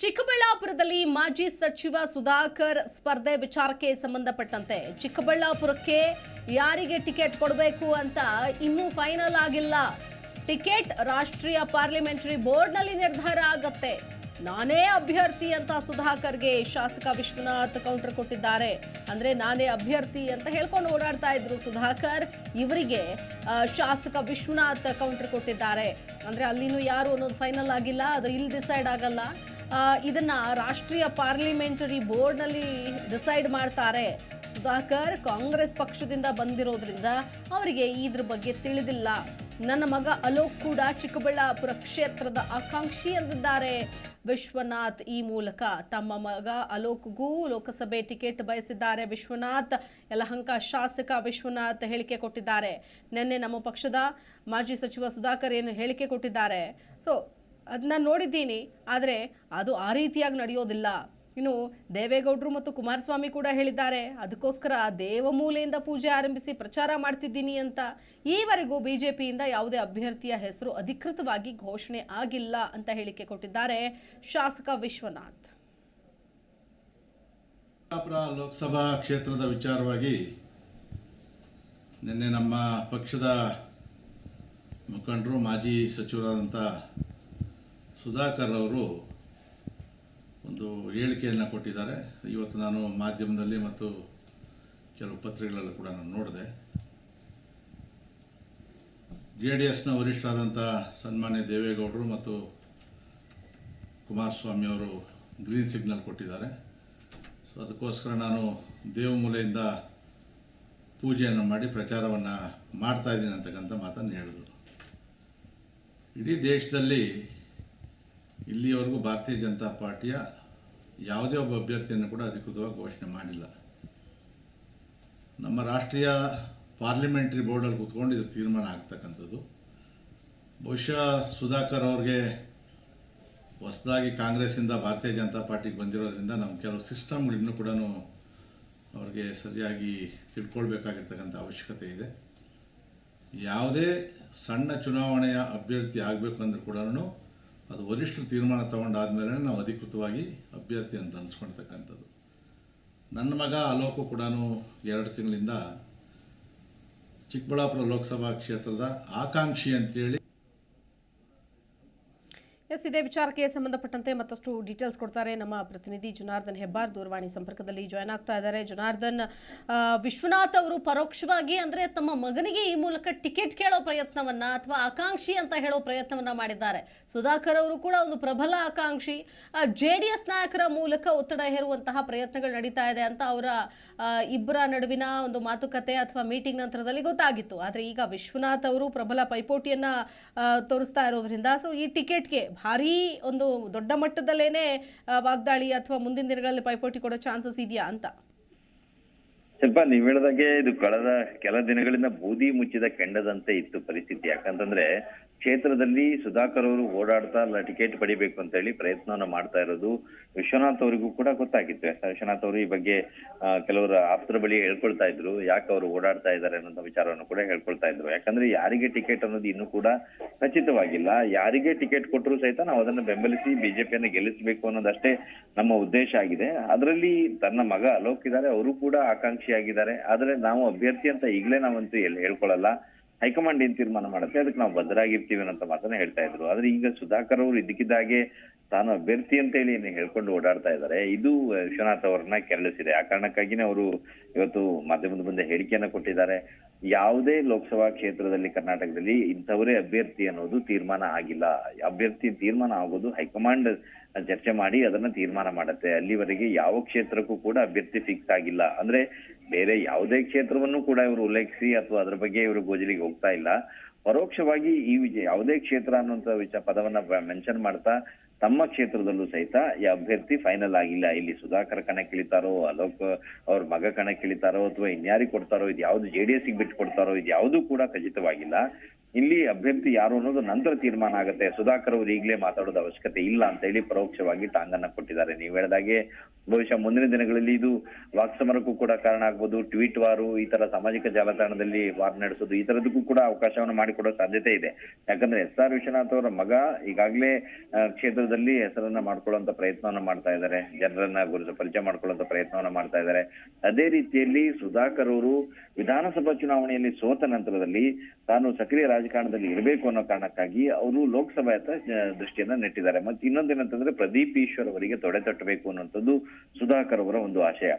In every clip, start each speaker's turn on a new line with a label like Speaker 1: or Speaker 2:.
Speaker 1: ಚಿಕ್ಕಬಳ್ಳಾಪುರದಲ್ಲಿ ಮಾಜಿ ಸಚಿವ ಸುಧಾಕರ್ ಸ್ಪರ್ಧೆ ವಿಚಾರಕ್ಕೆ ಸಂಬಂಧಪಟ್ಟಂತೆ ಚಿಕ್ಕಬಳ್ಳಾಪುರಕ್ಕೆ ಯಾರಿಗೆ ಟಿಕೆಟ್ ಕೊಡಬೇಕು ಅಂತ ಇನ್ನೂ ಫೈನಲ್ ಆಗಿಲ್ಲ. ಟಿಕೆಟ್ ರಾಷ್ಟ್ರೀಯ ಪಾರ್ಲಿಮೆಂಟರಿ ಬೋರ್ಡ್ನಲ್ಲಿ ನಿರ್ಧಾರ ಆಗತ್ತೆ. ನಾನೇ ಅಭ್ಯರ್ಥಿ ಅಂತ ಸುಧಾಕರ್ಗೆ ಶಾಸಕ ವಿಶ್ವನಾಥ್ ಕೌಂಟರ್ ಕೊಟ್ಟಿದ್ದಾರೆ. ಅಂದ್ರೆ ನಾನೇ ಅಭ್ಯರ್ಥಿ ಅಂತ ಹೇಳ್ಕೊಂಡು ಓಡಾಡ್ತಾ ಇದ್ರು ಸುಧಾಕರ್. ಇವರಿಗೆ ಶಾಸಕ ವಿಶ್ವನಾಥ್ ಕೌಂಟರ್ ಕೊಟ್ಟಿದ್ದಾರೆ. ಅಂದ್ರೆ ಅಲ್ಲಿನೂ ಯಾರು ಅನ್ನೋದು ಫೈನಲ್ ಆಗಿಲ್ಲ, ಅದು ಇಲ್ಲಿ ಡಿಸೈಡ್ ಆಗಲ್ಲ. ಇದನ್ನ ರಾಷ್ಟ್ರೀಯ ಪಾರ್ಲಿಮೆಂಟರಿ ಬೋರ್ಡ್ನಲ್ಲಿ ಡಿಸೈಡ್ ಮಾಡ್ತಾರೆ. ಸುಧಾಕರ್ ಕಾಂಗ್ರೆಸ್ ಪಕ್ಷದಿಂದ ಬಂದಿರೋದ್ರಿಂದ ಅವರಿಗೆ ಇದ್ರ ಬಗ್ಗೆ ತಿಳಿದಿಲ್ಲ. ನನ್ನ ಮಗ ಅಲೋಕ್ ಕೂಡ ಚಿಕ್ಕಬಳ್ಳಾಪುರ ಕ್ಷೇತ್ರದ ಆಕಾಂಕ್ಷಿ ಎಂದಿದ್ದಾರೆ. ವಿಶ್ವನಾಥ್ ಈ ಮೂಲಕ ತಮ್ಮ ಮಗ ಅಲೋಕ್ಗೂ ಲೋಕಸಭೆ ಟಿಕೆಟ್ ಬಯಸಿದ್ದಾರೆ ವಿಶ್ವನಾಥ್. ಯಲಹಂಕ ಶಾಸಕ ವಿಶ್ವನಾಥ್ ಹೇಳಿಕೆ ಕೊಟ್ಟಿದ್ದಾರೆ. ನಿನ್ನೆ ನಮ್ಮ ಪಕ್ಷದ ಮಾಜಿ ಸಚಿವ ಸುಧಾಕರ್ ಏನು ಹೇಳಿಕೆ ಕೊಟ್ಟಿದ್ದಾರೆ. ಸೊ ಅದನ್ನ ನೋಡಿದ್ದೀನಿ, ಆದರೆ ಅದು ಆ ರೀತಿಯಾಗಿ ನಡೆಯೋದಿಲ್ಲ. ಇನ್ನು ದೇವೇಗೌಡರು ಮತ್ತು ಕುಮಾರಸ್ವಾಮಿ ಕೂಡ ಹೇಳಿದ್ದಾರೆ, ಅದಕ್ಕೋಸ್ಕರ ದೇವಮೂಲೆಯಿಂದ ಪೂಜೆ ಆರಂಭಿಸಿ ಪ್ರಚಾರ ಮಾಡ್ತಿದ್ದೀನಿ ಅಂತ. ಈವರೆಗೂ ಬಿ ಜೆ ಪಿಯಿಂದ ಯಾವುದೇ ಅಭ್ಯರ್ಥಿಯ ಹೆಸರು ಅಧಿಕೃತವಾಗಿ ಘೋಷಣೆ ಆಗಿಲ್ಲ ಅಂತ ಹೇಳಿಕೆ ಕೊಟ್ಟಿದ್ದಾರೆ ಶಾಸಕ ವಿಶ್ವನಾಥ್.
Speaker 2: ಲೋಕಸಭಾ ಕ್ಷೇತ್ರದ ವಿಚಾರವಾಗಿ ನಿನ್ನೆ ನಮ್ಮ ಪಕ್ಷದ ಮುಖಂಡರು, ಮಾಜಿ ಸಚಿವರಾದಂಥ ಸುಧಾಕರ್ ಅವರು ಒಂದು ಹೇಳಿಕೆಯನ್ನು ಕೊಟ್ಟಿದ್ದಾರೆ. ಇವತ್ತು ನಾನು ಮಾಧ್ಯಮದಲ್ಲಿ ಮತ್ತು ಕೆಲವು ಪತ್ರಿಕೆಗಳಲ್ಲಿ ಕೂಡ ನಾನು ನೋಡಿದೆ. ಜೆ ಡಿ ಎಸ್ನ ವರಿಷ್ಠರಾದಂಥ ಸನ್ಮಾನ್ಯ ದೇವೇಗೌಡರು ಮತ್ತು ಕುಮಾರಸ್ವಾಮಿ ಅವರು ಗ್ರೀನ್ ಸಿಗ್ನಲ್ ಕೊಟ್ಟಿದ್ದಾರೆ. ಸೊ ಅದಕ್ಕೋಸ್ಕರ ನಾನು ದೇವಮೂಲೆಯಿಂದ ಪೂಜೆಯನ್ನು ಮಾಡಿ ಪ್ರಚಾರವನ್ನು ಮಾಡ್ತಾ ಇದ್ದೀನಿ ಅಂತಕ್ಕಂಥ ಮಾತನ್ನು ಹೇಳಿದರು. ಇಡೀ ದೇಶದಲ್ಲಿ ಇಲ್ಲಿಯವರೆಗೂ ಭಾರತೀಯ ಜನತಾ ಪಾರ್ಟಿಯ ಯಾವುದೇ ಒಬ್ಬ ಅಭ್ಯರ್ಥಿಯನ್ನು ಕೂಡ ಅಧಿಕೃತವಾಗಿ ಘೋಷಣೆ ಮಾಡಿಲ್ಲ. ನಮ್ಮ ರಾಷ್ಟ್ರೀಯ ಪಾರ್ಲಿಮೆಂಟ್ರಿ ಬೋರ್ಡಲ್ಲಿ ಕೂತ್ಕೊಂಡು ಇದು ತೀರ್ಮಾನ ಆಗ್ತಕ್ಕಂಥದ್ದು. ಬಹುಶಃ ಸುಧಾಕರ್ ಅವ್ರಿಗೆ ಹೊಸದಾಗಿ ಕಾಂಗ್ರೆಸ್ಸಿಂದ ಭಾರತೀಯ ಜನತಾ ಪಾರ್ಟಿಗೆ ಬಂದಿರೋದ್ರಿಂದ ನಮ್ಮ ಕೆಲವು ಸಿಸ್ಟಮ್ಗಳು ಇನ್ನೂ ಕೂಡ ಅವ್ರಿಗೆ ಸರಿಯಾಗಿ ತಿಳ್ಕೊಳ್ಬೇಕಾಗಿರ್ತಕ್ಕಂಥ ಅವಶ್ಯಕತೆ ಇದೆ. ಯಾವುದೇ ಸಣ್ಣ ಚುನಾವಣೆಯ ಅಭ್ಯರ್ಥಿ ಆಗಬೇಕು ಅಂದರೂ ಕೂಡ ಅದು ವರಿಷ್ಠರು ತೀರ್ಮಾನ ತಗೊಂಡಾದ್ಮೇಲೆ ನಾವು ಅಧಿಕೃತವಾಗಿ ಅಭ್ಯರ್ಥಿ ಅಂತ ಅನಿಸ್ಕೊಳ್ತಕ್ಕಂಥದ್ದು ನನ್ನ ಮಗ ಅಲೋಕು ಕೂಡ ಎರಡು ತಿಂಗಳಿಂದ ಚಿಕ್ಕಬಳ್ಳಾಪುರ ಲೋಕಸಭಾ ಕ್ಷೇತ್ರದ ಆಕಾಂಕ್ಷಿ ಅಂತೇಳಿ
Speaker 1: ಎಸ್ ಇದೇ ವಿಚಾರಕ್ಕೆ ಸಂಬಂಧಪಟ್ಟಂತೆ ಮತ್ತಷ್ಟು ಡೀಟೇಲ್ಸ್ ಕೊಡ್ತಾರೆ ನಮ್ಮ ಪ್ರತಿನಿಧಿ ಜನಾರ್ದನ್ ಹೆಬ್ಬಾರ್. ದೂರವಾಣಿ ಸಂಪರ್ಕದಲ್ಲಿ ಜಾಯ್ನ್ ಆಗ್ತಾ ಇದ್ದಾರೆ. ಜನಾರ್ದನ್ ವಿಶ್ವನಾಥ್ ಅವರು ಪರೋಕ್ಷವಾಗಿ ಅಂದ್ರೆ ತಮ್ಮ ಮಗನಿಗೆ ಈ ಮೂಲಕ ಟಿಕೆಟ್ ಕೇಳೋ ಪ್ರಯತ್ನವನ್ನ ಅಥವಾ ಆಕಾಂಕ್ಷಿ ಅಂತ ಹೇಳೋ ಪ್ರಯತ್ನವನ್ನ ಮಾಡಿದ್ದಾರೆ. ಸುಧಾಕರ್ ಅವರು ಕೂಡ ಒಂದು ಪ್ರಬಲ ಆಕಾಂಕ್ಷಿ. ಜೆ ಡಿ ಎಸ್ ನಾಯಕರ ಮೂಲಕ ಒತ್ತಡ ಹೇರುವಂತಹ ಪ್ರಯತ್ನಗಳು ನಡೀತಾ ಇದೆ ಅಂತ ಅವರ ಇಬ್ಬರ ನಡುವಿನ ಒಂದು ಮಾತುಕತೆ ಅಥವಾ ಮೀಟಿಂಗ್ ನಂತರದಲ್ಲಿ ಗೊತ್ತಾಗಿತ್ತು. ಆದರೆ ಈಗ ವಿಶ್ವನಾಥ್ ಅವರು ಪ್ರಬಲ ಪೈಪೋಟಿಯನ್ನ ತೋರಿಸ್ತಾ ಇರೋದ್ರಿಂದ ಸೊ ಈ ಟಿಕೆಟ್ಗೆ ಭಾರೀ ಒಂದು ದೊಡ್ಡ ಮಟ್ಟದಲ್ಲೇನೆ ವಾಗ್ದಾಳಿ ಅಥವಾ ಮುಂದಿನ ದಿನಗಳಲ್ಲಿ ಪೈಪೋಟಿ ಕೊಡೋ ಚಾನ್ಸಸ್ ಇದೆಯಾ ಅಂತ?
Speaker 3: ಸ್ವಲ್ಪ ನೀವ್ ಹೇಳ್ದಾಗೆ ಇದು ಕಳೆದ ಕೆಲ ದಿನಗಳಿಂದ ಬೂದಿ ಮುಚ್ಚಿದ ಕೆಂಡದಂತೆ ಇತ್ತು ಪರಿಸ್ಥಿತಿ. ಯಾಕಂತಂದ್ರೆ ಕ್ಷೇತ್ರದಲ್ಲಿ ಸುಧಾಕರ್ ಅವರು ಓಡಾಡ್ತಾ ಅಲ್ಲ ಟಿಕೆಟ್ ಪಡಿಬೇಕು ಅಂತ ಹೇಳಿ ಪ್ರಯತ್ನವನ್ನ ಮಾಡ್ತಾ ಇರೋದು ವಿಶ್ವನಾಥ್ ಅವರಿಗೂ ಕೂಡ ಗೊತ್ತಾಗಿತ್ತು. ವಿಶ್ವನಾಥ್ ಅವರು ಈ ಬಗ್ಗೆ ಕೆಲವರು ಆಪ್ತರ ಬಳಿ ಹೇಳ್ಕೊಳ್ತಾ ಇದ್ರು. ಯಾಕೆ ಅವರು ಓಡಾಡ್ತಾ ಇದ್ದಾರೆ ಅನ್ನೋ ವಿಚಾರವನ್ನು ಕೂಡ ಹೇಳ್ಕೊಳ್ತಾ ಇದ್ರು. ಯಾಕಂದ್ರೆ ಯಾರಿಗೆ ಟಿಕೆಟ್ ಅನ್ನೋದು ಇನ್ನೂ ಕೂಡ ಖಚಿತವಾಗಿಲ್ಲ. ಯಾರಿಗೆ ಟಿಕೆಟ್ ಕೊಟ್ಟರು ಸಹಿತ ನಾವು ಅದನ್ನ ಬೆಂಬಲಿಸಿ ಬಿಜೆಪಿಯನ್ನು ಗೆಲ್ಲಿಸಬೇಕು ಅನ್ನೋದಷ್ಟೇ ನಮ್ಮ ಉದ್ದೇಶ ಆಗಿದೆ. ಅದರಲ್ಲಿ ತನ್ನ ಮಗ ಅಲೋಕ್ ಇದ್ದಾರೆ. ಅವರು ಕೂಡ ಆಕಾಂಕ್ಷಿಯಾಗಿದ್ದಾರೆ. ಆದರೆ ನಾವು ಅಭ್ಯರ್ಥಿ ಅಂತ ಈಗಲೇ ನಾವಂತೂ ಎಲ್ಲಿ ಹೇಳ್ಕೊಳ್ಳಲ್ಲ ಹೈಕಮಾಂಡ್ ಏನ್ ತೀರ್ಮಾನ ಮಾಡುತ್ತೆ? ಅದಕ್ಕೆ ನಾವು ಬದ್ಧರಾಗಿರ್ತೀವಿ ಅನ್ನೋ ಮಾತನ್ನ ಹೇಳ್ತಾ ಇದ್ರು. ಆದ್ರೆ ಈಗ ಸುಧಾಕರ್ ಅವರು ಇದಕ್ಕಿದ್ದಾಗೆ ತಾನು ಅಭ್ಯರ್ಥಿ ಅಂತ ಹೇಳಿ ಏನು ಹೇಳ್ಕೊಂಡು ಓಡಾಡ್ತಾ ಇದ್ದಾರೆ ಇದು ವಿಶ್ವನಾಥ್ ಅವರನ್ನ ಕೆರಳಿಸಿದೆ. ಆ ಕಾರಣಕ್ಕಾಗಿನೇ ಅವರು ಇವತ್ತು ಮಾಧ್ಯಮದ ಮುಂದೆ ಹೇಳಿಕೆಯನ್ನ ಕೊಟ್ಟಿದ್ದಾರೆ. ಯಾವುದೇ ಲೋಕಸಭಾ ಕ್ಷೇತ್ರದಲ್ಲಿ ಕರ್ನಾಟಕದಲ್ಲಿ ಇಂಥವರೇ ಅಭ್ಯರ್ಥಿ ಅನ್ನೋದು ತೀರ್ಮಾನ ಆಗಿಲ್ಲ. ಅಭ್ಯರ್ಥಿ ತೀರ್ಮಾನ ಆಗೋದು ಹೈಕಮಾಂಡ್ ಚರ್ಚೆ ಮಾಡಿ ಅದನ್ನ ತೀರ್ಮಾನ ಮಾಡುತ್ತೆ. ಅಲ್ಲಿವರೆಗೆ ಯಾವ ಕ್ಷೇತ್ರಕ್ಕೂ ಕೂಡ ಅಭ್ಯರ್ಥಿ ಫಿಕ್ಸ್ ಆಗಿಲ್ಲ. ಅಂದ್ರೆ ಬೇರೆ ಯಾವುದೇ ಕ್ಷೇತ್ರವನ್ನು ಕೂಡ ಇವರು ಉಲ್ಲೇಖಿಸಿ ಅಥವಾ ಅದರ ಬಗ್ಗೆ ಇವರು ಗೋಜಲಿಗೆ ಹೋಗ್ತಾ ಇಲ್ಲ. ಪರೋಕ್ಷವಾಗಿ ಈ ವಿಜಯ, ಯಾವುದೇ ಕ್ಷೇತ್ರ ಅನ್ನುವಂತ ವಿಚಾರ ಪದವನ್ನ ಮೆನ್ಷನ್ ಮಾಡ್ತಾ ತಮ್ಮ ಕ್ಷೇತ್ರದಲ್ಲೂ ಸಹಿತ ಈ ಅಭ್ಯರ್ಥಿ ಫೈನಲ್ ಆಗಿಲ್ಲ. ಇಲ್ಲಿ ಸುಧಾಕರ್ ಕಣಕ್ಕಿಳಿತಾರೋ ಅಲೋಕ್ ಅವ್ರ ಮಗ ಕಣಕ್ಕಿಳಿತಾರೋ ಅಥವಾ ಇನ್ಯಾರಿಗೆ ಕೊಡ್ತಾರೋ ಇದು ಯಾವ್ದು ಜೆಡಿಎಸ್ ಬಿಟ್ಟು ಕೊಡ್ತಾರೋ ಇದು ಯಾವುದು ಕೂಡ ಖಚಿತವಾಗಿಲ್ಲ. ಇಲ್ಲಿ ಅಭ್ಯರ್ಥಿ ಯಾರು ಅನ್ನೋದು ನಂತರ ತೀರ್ಮಾನ ಆಗುತ್ತೆ. ಸುಧಾಕರ್ ಅವರು ಈಗಲೇ ಮಾತಾಡೋದು ಅವಶ್ಯಕತೆ ಇಲ್ಲ ಅಂತ ಹೇಳಿ ಪರೋಕ್ಷವಾಗಿ ಟಾಂಗನ್ನ ಕೊಟ್ಟಿದ್ದಾರೆ. ನೀವು ಹೇಳಿದಾಗೆ ಬಹುಶಃ ಮುಂದಿನ ದಿನಗಳಲ್ಲಿ ಇದು ವಾಕ್ಸಮರಕ್ಕೂ ಕೂಡ ಕಾರಣ ಆಗ್ಬೋದು. ಟ್ವೀಟ್ ವಾರು, ಈ ತರ ಸಾಮಾಜಿಕ ಜಾಲತಾಣದಲ್ಲಿ ವಾರ್ ನಡೆಸೋದು, ಈ ತರದಕ್ಕೂ ಕೂಡ ಅವಕಾಶವನ್ನು ಮಾಡಿಕೊಡೋ ಸಾಧ್ಯತೆ ಇದೆ. ಯಾಕಂದ್ರೆ ಎಸ್ ಆರ್ ವಿಶ್ವನಾಥ್ ಅವರ ಮಗ ಈಗಾಗಲೇ ಕ್ಷೇತ್ರದಲ್ಲಿ ಹೆಸರನ್ನ ಮಾಡ್ಕೊಳ್ಳುವಂತ ಪ್ರಯತ್ನವನ್ನ ಮಾಡ್ತಾ ಇದ್ದಾರೆ. ಜನರನ್ನ ಗುರುತು ಪರಿಚಯ ಮಾಡ್ಕೊಳ್ಳುವಂತ ಪ್ರಯತ್ನವನ್ನ ಮಾಡ್ತಾ ಇದ್ದಾರೆ. ಅದೇ ರೀತಿಯಲ್ಲಿ ಸುಧಾಕರ್ ಅವರು ವಿಧಾನಸಭಾ ಚುನಾವಣೆಯಲ್ಲಿ ಸೋತ ನಂತರದಲ್ಲಿ ತಾನು ಸಕ್ರಿಯ ರಾಜಕಾರಣದಲ್ಲಿ ಇರಬೇಕು ಅನ್ನೋ ಕಾರಣಕ್ಕಾಗಿ ಅವರು ಲೋಕಸಭೆ ದೃಷ್ಟಿಯನ್ನ ನೆಟ್ಟಿದ್ದಾರೆ. ಮತ್ತೆ ಇನ್ನೊಂದೇನಂತಂದ್ರೆ ಪ್ರದೀಪ್ ಈಶ್ವರ್ ಅವರಿಗೆ ತೊಡೆ ತಟ್ಟಬೇಕು ಅನ್ನುವಂಥದ್ದು ಸುಧಾಕರ್ ಅವರ ಒಂದು ಆಶಯ.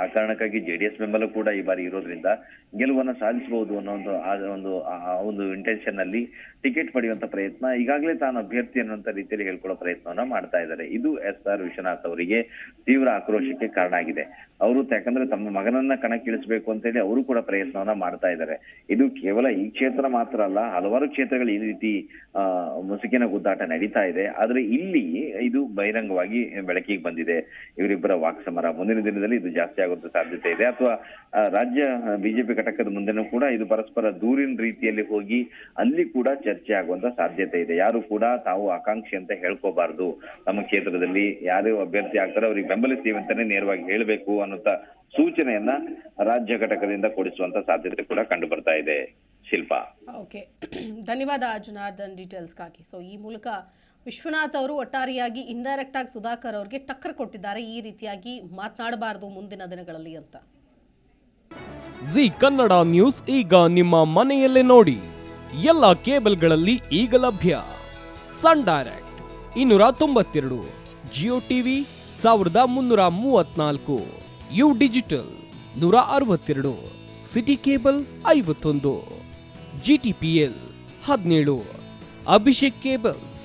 Speaker 3: ಆ ಕಾರಣಕ್ಕಾಗಿ ಜೆಡಿಎಸ್ ಬೆಂಬಲ ಕೂಡ ಈ ಬಾರಿ ಇರೋದ್ರಿಂದ ಗೆಲುವನ್ನ ಸಾಧಿಸಬಹುದು ಅನ್ನೋ ಒಂದು ಒಂದು, ಆ ಒಂದು ಇಂಟೆನ್ಷನ್ ಅಲ್ಲಿ ಟಿಕೆಟ್ ಪಡೆಯುವಂತ ಪ್ರಯತ್ನ ಈಗಾಗಲೇ ತಾನು ಅಭ್ಯರ್ಥಿ ಅನ್ನುವಂತ ರೀತಿಯಲ್ಲಿ ಹೇಳ್ಕೊಳ್ಳೋ ಪ್ರಯತ್ನವನ್ನ ಮಾಡ್ತಾ ಇದ್ದಾರೆ. ಇದು ಎಸ್ ಆರ್ ವಿಶ್ವನಾಥ್ ಅವರಿಗೆ ತೀವ್ರ ಆಕ್ರೋಶಕ್ಕೆ ಕಾರಣ ಆಗಿದೆ. ಅವರು ಯಾಕಂದ್ರೆ ತಮ್ಮ ಮಗನನ್ನ ಕಣಕ್ಕಿಳಿಸಬೇಕು ಅಂತೇಳಿ ಅವರು ಕೂಡ ಪ್ರಯತ್ನವನ್ನ ಮಾಡ್ತಾ ಇದ್ದಾರೆ. ಇದು ಕೇವಲ ಈ ಕ್ಷೇತ್ರ ಮಾತ್ರ ಅಲ್ಲ, ಹಲವಾರು ಕ್ಷೇತ್ರಗಳು ಈ ರೀತಿ ಮುಸುಕಿನ ಗುದ್ದಾಟ ನಡೀತಾ ಇದೆ. ಆದ್ರೆ ಇಲ್ಲಿ ಇದು ಬಹಿರಂಗವಾಗಿ ಬೆಳಕಿಗೆ ಬಂದಿದೆ. ಇವರಿಬ್ಬರ ವಾಕ್ಸಮರ ಮುಂದಿನ ದಿನದಲ್ಲಿ ಇದು ಜಾಸ್ತಿ ಆಗುವಂತ ಸಾಧ್ಯತೆ ಇದೆ. ಅಥವಾ ರಾಜ್ಯ ಬಿಜೆಪಿ ಘಟಕದ ಮುಂದೆನೂ ಕೂಡ ಇದು ಪರಸ್ಪರ ದೂರಿನ ರೀತಿಯಲ್ಲಿ ಹೋಗಿ ಅಲ್ಲಿ ಕೂಡ ಚರ್ಚೆ ಆಗುವಂತ ಸಾಧ್ಯತೆ ಇದೆ. ಯಾರು ಕೂಡ ತಾವು ಆಕಾಂಕ್ಷಿ ಅಂತ ಹೇಳ್ಕೋಬಾರ್ದು. ನಮ್ಮ ಕ್ಷೇತ್ರದಲ್ಲಿ ಯಾರು ಅಭ್ಯರ್ಥಿ ಆಗ್ತಾರೆ ಅವ್ರಿಗೆ ಬೆಂಬಲಿಸ್ತೀವಿ ಅಂತಾನೆ ನೇರವಾಗಿ ಹೇಳಬೇಕು ಅನ್ನುವಂತ ಸೂಚನೆಯನ್ನ ರಾಜ್ಯ ಘಟಕದಿಂದ ಕೊಡಿಸುವಂತ ಸಾಧ್ಯತೆ ಕೂಡ ಕಂಡು ಬರ್ತಾ ಇದೆ. ಶಿಲ್ಪಾ.
Speaker 1: ಓಕೆ ಧನ್ಯವಾದ ಜನಾರ್ದನ್ ಡೀಟೇಲ್ಸ್ಗಾಗಿ ಸೊ ಈ ಮೂಲಕ ವಿಶ್ವನಾಥ್ ಅವರು ಒಟ್ಟಾರೆಯಾಗಿ ಇಂಡೈರೆಕ್ಟ್ ಆಗಿ ಸುಧಾಕರ್ ಅವರಿಗೆ ಟಕ್ಕರ್ ಕೊಟ್ಟಿದ್ದಾರೆ. ಈ ರೀತಿಯಾಗಿ ಮಾತನಾಡಬಾರದು ಮುಂದಿನ ದಿನಗಳಲ್ಲಿ ಅಂತ.
Speaker 4: ಜಿ ಕನ್ನಡ ನ್ಯೂಸ್ ಈಗ ನಿಮ್ಮ ಮನೆಯಲ್ಲೇ ನೋಡಿ. ಎಲ್ಲ ಕೇಬಲ್ಗಳಲ್ಲಿ ಈಗ ಲಭ್ಯ. ಸನ್ ಡೈರೆಕ್ಟ್ ಇನ್ನೂರ ತೊಂಬತ್ತೆರಡು, ಜಿಯೋ ಟಿವಿ ಸಾವಿರದ ಮುನ್ನೂರ ಮೂವತ್ನಾಲ್ಕು, ಯು ಡಿಜಿಟಲ್ ನೂರ ಅರವತ್ತೆರಡು, ಸಿಟಿ ಕೇಬಲ್ ಐವತ್ತೊಂದು, ಜಿ ಟಿ ಪಿ ಎಲ್ ಹದಿನೇಳು, ಅಭಿಷೇಕ್ ಕೇಬಲ್ಸ್